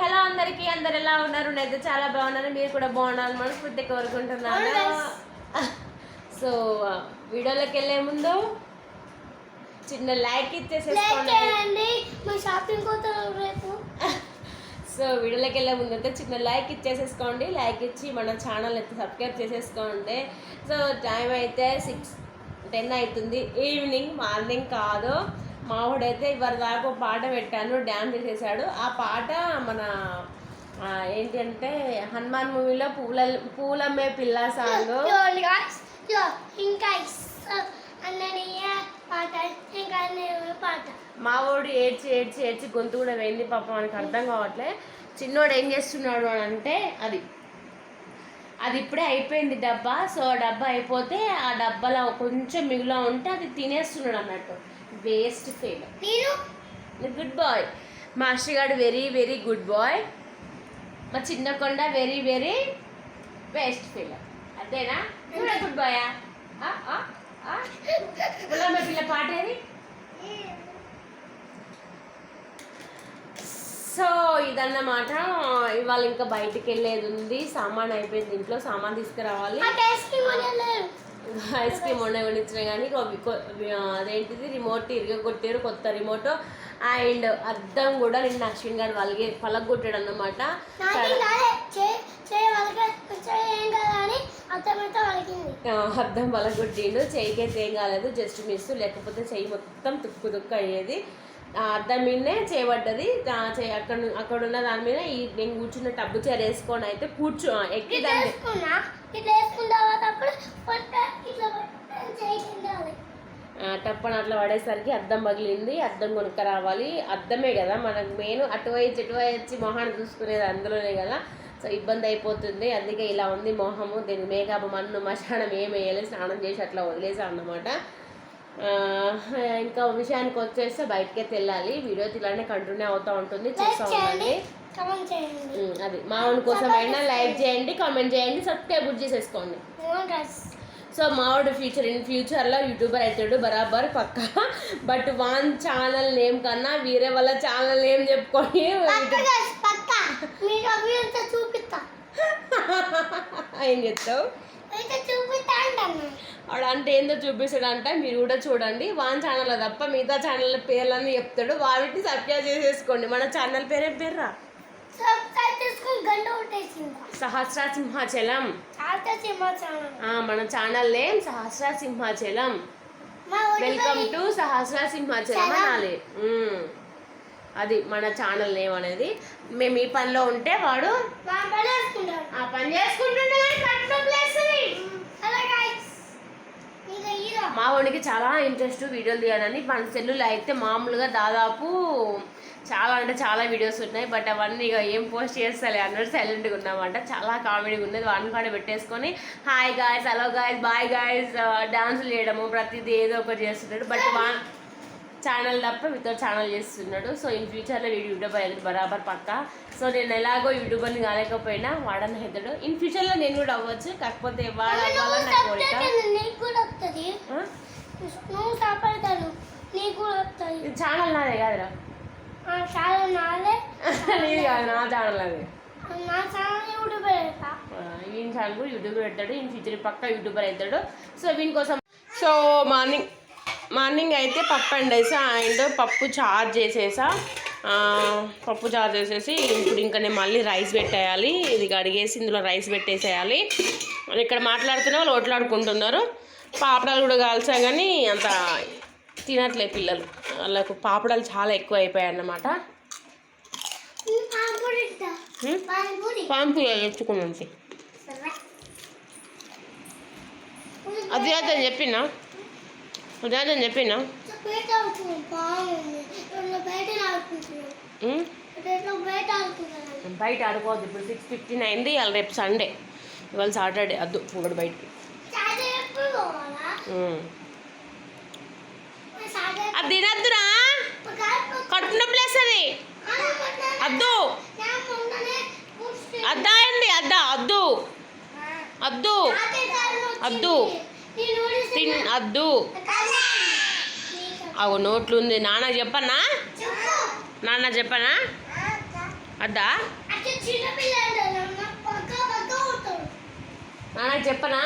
Hello అందరికి అందరు ఎలా ఉన్నారు? నేనైతే చాలా బాగున్నాను. మీరు కూడా బాగున్నారు మనస్ఫూర్తి కోరుకుంటున్నాను. సో వీడియోలోకి వెళ్ళే ముందు చిన్న లైక్ ఇచ్చేసేసుకోండి. మా షాపింగ్ రేపు. సో వీడియోలోకి వెళ్ళే ముందు అయితే చిన్న లైక్ ఇచ్చేసేసుకోండి. లైక్ ఇచ్చి మన ఛానల్ అయితే సబ్స్క్రైబ్ చేసేసుకోండి. సో టైం అయితే సిక్స్ టెన్ అవుతుంది. ఈవినింగ్ మార్నింగ్ కాదు. మావాడైతే ఇవాళ దాకా ఒక పాట పెట్టాను డ్యాన్స్ చేసేసాడు. ఆ పాట మన ఆ, ఏంటి అంటే హనుమాన్ మూవీలో పూల పూలమ్మే పిల్ల సాంగ్. ఇదిగో, ఇంకా మావోడు ఏడ్చి ఏడ్చి ఏడ్చి గొంతు కూడా వేయింది పాపం మనకు అర్థం కావట్లే. చిన్నోడు ఏం చేస్తున్నాడు అని అంటే అది. అది ఇప్పుడే అయిపోయింది డబ్బా. సో ఆ డబ్బా అయిపోతే ఆ డబ్బాలో కొంచెం మిగిలిన ఉంటే అది తినేస్తున్నాడు అన్నట్టు. వేస్ట్ ఫెయిల్ నేను గుడ్ బాయ్ మా అశ్రిగాడు వెరీ వెరీ గుడ్ బాయ్ మా చిన్న కొండ వెరీ వెరీ వేస్ట్ ఫీల్ అదేనా గుడ్ బాయా పిల్ల పాట ఏది? సో ఇదన్నమాట. ఇవాళ ఇంకా బయటికి వెళ్ళేది ఉంది. సామాన్ అయిపోయింది ఇంట్లో. సామాన్ తీసుకురావాలి. ఐస్ క్రీమ్ మొన్న కొనిచ్చిన కానీ అదేంటిది రిమోట్ ఇరగొట్టారు కొత్త రిమోట్ అండ్ అద్దం కూడా నిన్న అశ్విన్ గారు వాళ్ళకి పలగొట్టాడు అన్నమాట అద్దం పలగొట్టిండు. చెయ్యికైతే ఏం కాలేదు జస్ట్ మిస్ లేకపోతే చెయ్యి మొత్తం తుక్కు తుక్కు అయ్యేది. అద్దం మీదనే చేయబడ్డది. అక్కడ అక్కడ ఉన్న దాని మీద ఈ నేను కూర్చున్న టబ్బు చీర వేసుకొని అయితే కూర్చో ఎక్కి టప్పని అట్లా పడేసరికి అద్దం పగిలింది. అద్దం కొనుక్క రావాలి. అద్దమే కదా మనకు మెయిన్ అటువైపు ఇటువైపు వచ్చి మొహాన్ని చూసుకునేది అందులోనే కదా. సో ఇబ్బంది అయిపోతుంది. అందుకే ఇలా ఉంది మొహము. దీనికి మేకప్ మన్ను మశానం ఏమి వేయాలి స్నానం చేసి అట్లా వదిలేసా అన్నమాట. ఇంకా విషయానికి వచ్చేస్తే బయటకే వెళ్ళాలి వీడియో ఇలానే కంటిన్యూ అవుతూ ఉంటుంది. చూస్తూ ఉండండి. అది మావాడి కోసం అయినా లైక్ చేయండి కామెంట్ చేయండి సబ్స్క్రైబ్ చేసేసుకోండి. సో మావాడు ఫ్యూచర్ ఇన్ ఫ్యూచర్లో యూట్యూబర్ అవుతాడు బరాబర్ పక్క. బట్ వాన్ ఛానల్ నేమ్ కన్నా వేరే వాళ్ళ ఛానల్ నేమ్ చెప్పుకొని ఏం చెప్తావు వాడు అంటే ఏందో చూపిస్తాడంట మీరు కూడా చూడండి. వాన్ ఛానల్ తప్ప మిగతా ఛానల్ పేర్లన్నీ చెప్తాడు. వాటిని సబ్స్క్రైబ్ చేసేసుకోండి. మన ఛానల్ పేరేం పేర్రా? సహస్ర సింహాచలం మన channel name Sahasra Simhachalam welcome to Sahasra Simhachalam. అనాలి. అది మన ఛానల్ నేమ్ అనేది. మేము ఈ పనిలో ఉంటే వాడు ఆ పని చేసుకుంటుండే కానీ కట్నం ప్లేస్ని. హలో గైస్ ఇంకా హీరో మా వాడికి చాలా ఇంట్రెస్ట్ వీడియోలు తీయాలని మన సెల్లులో అయితే మామూలుగా దాదాపు చాలా అంటే చాలా వీడియోస్ ఉన్నాయి. బట్ అవన్నీ ఇక ఏం పోస్ట్ చేస్తలే అన్నట్టు సైలెంట్గా ఉన్నామంట. చాలా కామెడీగా ఉన్నది. వాడిని కూడా పెట్టేసుకొని hi guys hello guys bye guys డాన్సులు చేయడము ప్రతిదీ ఏదో ఒకటి చేస్తున్నాడు బట్ వా ఛానల్ తప్ప వితౌట్ ఛానల్ చేస్తున్నాడు. సో ఇన్ ఫ్యూచర్లో వీడు యూట్యూబర్ అయితే బరాబర్ పక్క. సో నేను ఎలాగో యూట్యూబర్ని కాలేకపోయినా వాడని హెద్దడు ఇన్ ఫ్యూచర్లో నేను కూడా అవ్వచ్చు. కాకపోతే వాడు అవ్వాలని నా కోరిక. ఛానల్ నాదే కాదురా. చాలా నాలే నీది. కాదు నా ఛానల్ అది నా ఛానల్ యూట్యూబ్ ఈయన ఛానల్ కూడా యూట్యూబర్ పెడతాడు. ఈయన ఫ్యూచర్ పక్క యూట్యూబర్ అవుతాడు సో వీని కోసం సో మార్నింగ్ మార్నింగ్ అయితే పప్పు వండేసా అండ్ పప్పు చార్జ్ చేసేసా. పప్పు చార్జ్ చేసేసి ఇప్పుడు ఇంకా నేను మళ్ళీ రైస్ పెట్టేయాలి. ఇది కడిగేసి ఇందులో రైస్ పెట్టేసేయాలి. ఇక్కడ మాట్లాడుతున్న వాళ్ళు ఓట్లాడుకుంటున్నారు. పాపడాలు కూడా కాల్చా కానీ అంత తినట్లే పిల్లలు. వాళ్ళకు పాపడాలు చాలా ఎక్కువ అయిపోయాయి అన్నమాట పాంపు తెచ్చుకున్నాంచి సరే. అది అని చెప్పినా? అది అని చెప్పినా బయట ఆడుకోవద్దు ఇప్పుడు సిక్స్ ఫిఫ్టీన్ అయింది ఇవాళ రేపు సండే ఇవాళ సాటర్డే అద్దు ఒకటి బయటికి. అది తినద్దురా. కడుపు నొప్పి లేస్తుంది. అద్దు అద్దా అండి అద్దా అద్దు అద్దు అద్దు. తిన్ అద్దు అవు నోట్లు ఉంది నాన్న చెప్పనా? నాన్న చెప్పనా? అద్దా? నాన్నకి చెప్పనా?